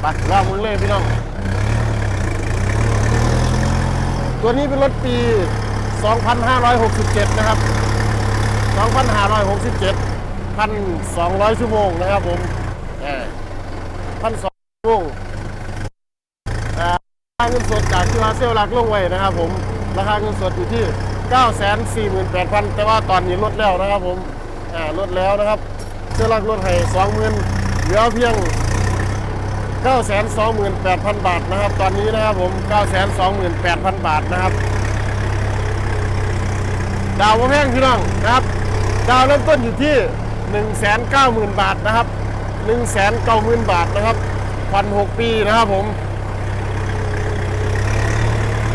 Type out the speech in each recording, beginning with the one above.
ไปลองมึงเลยพี่น้อง ตัวนี้เป็นรถปี 2567 นะครับ 2567 1,200 ชั่วโมงนะครับผมพันสองชั่วโมงอ่าราคาเงินสดจากที่ว่าเซลลักลงไว้นะครับผม ราคาเงินสดอยู่ที่ 948,000 แต่ว่าตอนนี้ลดแล้วนะครับผมลดแล้วนะครับเซลลักลดให้20,000เหลือเพียง 928,000 บาทนะครับ ตอนนี้นะครับผม 928,000 บาทนะครับ ดาวว่าแพงพี่น้องนะครับ ดาวเริ่มต้นอยู่ที่ 190,000 บาทนะครับ 190,000 บาทนะครับพันหกปีนะครับผม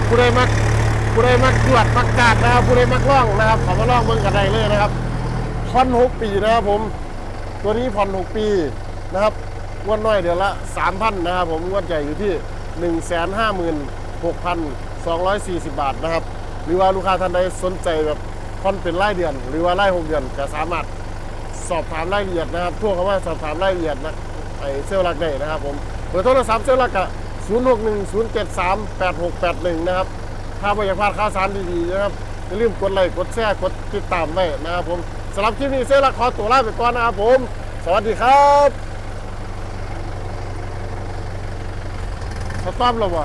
ผู้ใดมักผู้ใดมักตรวจมักจัดนะครับผู้ใดมักล่องนะครับขอมาล่องเบิ่งกันได้เลยนะครับพันหกปีนะครับผม ตัวนี้ผ่อนหกปีนะครับ งวดน้อยเดือนละ 3,000นะครับผมงวดใหญ่อยู่ที่ 156,240 บาทนะครับ หรือว่าลูกค้าท่านใดสนใจแบบผ่อนเป็นรายเดือน หรือว่าไล่หกเดือนก็สามารถสอบถามรายละเอียดนะครับทั่วคำว่าสอบถามรายละเอียดนะไอเซลลักได้นะครับผมเบอร์โทรศัพท์เซลล์รักกะ0610738681 นะครับ ถ้าไม่อยากพลาดข่าวสารดีๆนะครับอย่าลืมกดไลค์กดแชร์กดติดตามไว้นะครับผมสำหรับคลิปนี้เซลล์รักขอตัวลาไปก่อนนะครับผม สวัสดีครับ สต๊อปแล้ววะ